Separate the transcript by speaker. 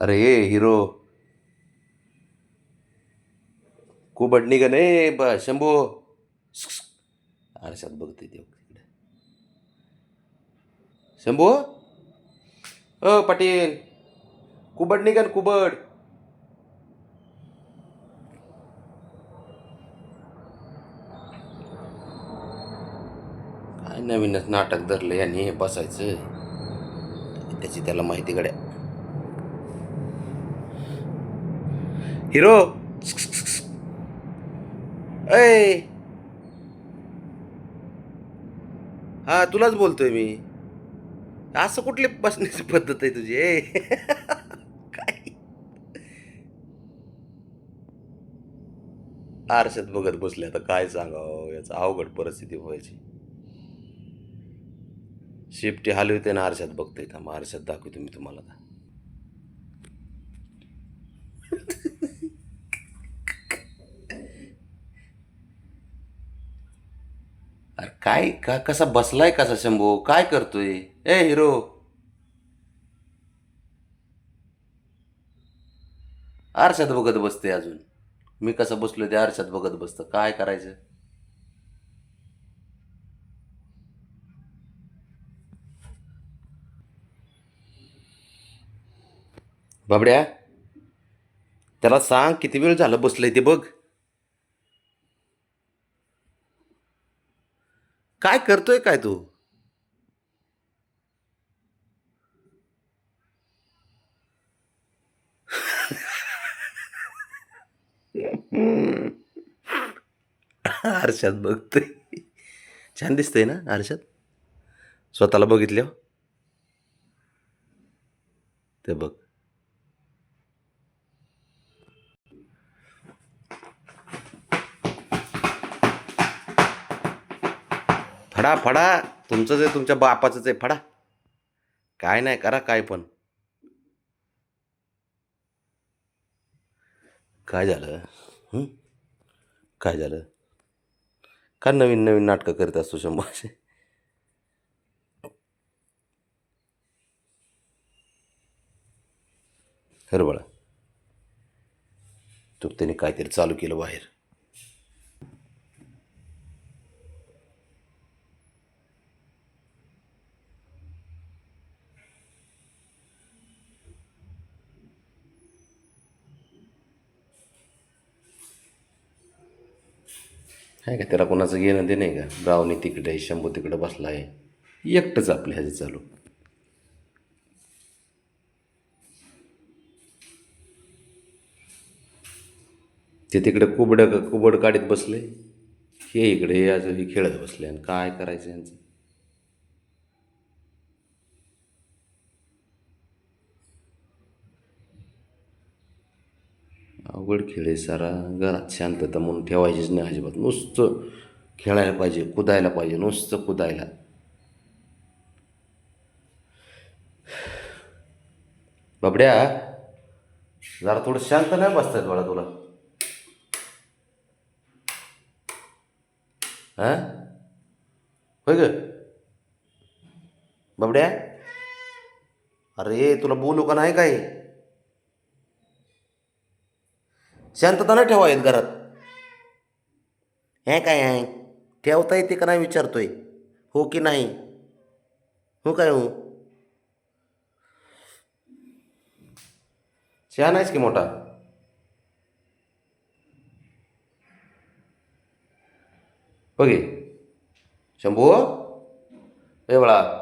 Speaker 1: अरे ये हिरो। अडणी का नाही? ब शंभू। आरशात बघते देव तिकडे. शंभू? अ पाटील। कुबड निघन कुबड काय नवीनच नाटक धरलं यांनी हे बसायचं. त्याची त्याला माहिती गड्या. हिरो. ऐ. हा तुलाच बोलतोय मी. असं कुठली बसण्याची पद्धत आहे तुझी? ए काय? आरशात बघत बसले आता काय सांगावं? याचा अवघड परिस्थिती व्हायची. शिफ्टी हलवते ना आरशात बघतोय मग आरशात दाखवतो मी तुम्हाला आता. अरे काय का कसा बसलाय कसा शंभू? काय करतोय? ए हिरो! आरशात बघत बसते अजून. मी कसं बसलो ते आरशात बघत बसतं. काय करायचं? बाबड्या त्याला सांग किती वेळ झालं बसलंय ते बघ. काय करतोय काय तू? आरशात बघतोय. छान दिसतंय ना आरशात? स्वतःला बघितल्या ते बघ. फडा फडा. तुमचं जे तुमच्या बापाचंच आहे फडा. काय नाही करा काय पण. काय झालं? काय झालं? का नवीन नवीन नाटकं करत असतो शंभरशे खरं बाळा तू त्याने काहीतरी चालू केलं बाहेर. आहे का? त्याला कोणाचं घेणं देणं नाही का? ब्रावनी तिकडे आहे शंभू तिकडं बसला आहे एकटंच आपलं ह्याचं चालू. ते तिकडे कुबड कुबड काढीत बसले. हे इकडे हे अजून हे खेळत बसले. आणि काय करायचं यांचं? अवघड खेळ आहे सारा घरात शांतता म्हणून ठेवायचीच नाही अजिबात. नुसतं खेळायला पाहिजे कुदायला पाहिजे नुसतं कुदायला. बाबड्या जरा थोडं शांत नाही बसतायत बाळा तुला? हां? होय ग? बाबड्या? अरे तुला बोलू का नाही काय शांतता न ठेवा येत घरात. हे काय आहे? ठेवता येते का नाही विचारतोय? हो की नाही? हो काय हो? छान आहेस की मोठा? बघे. शंभू? ए बाळा.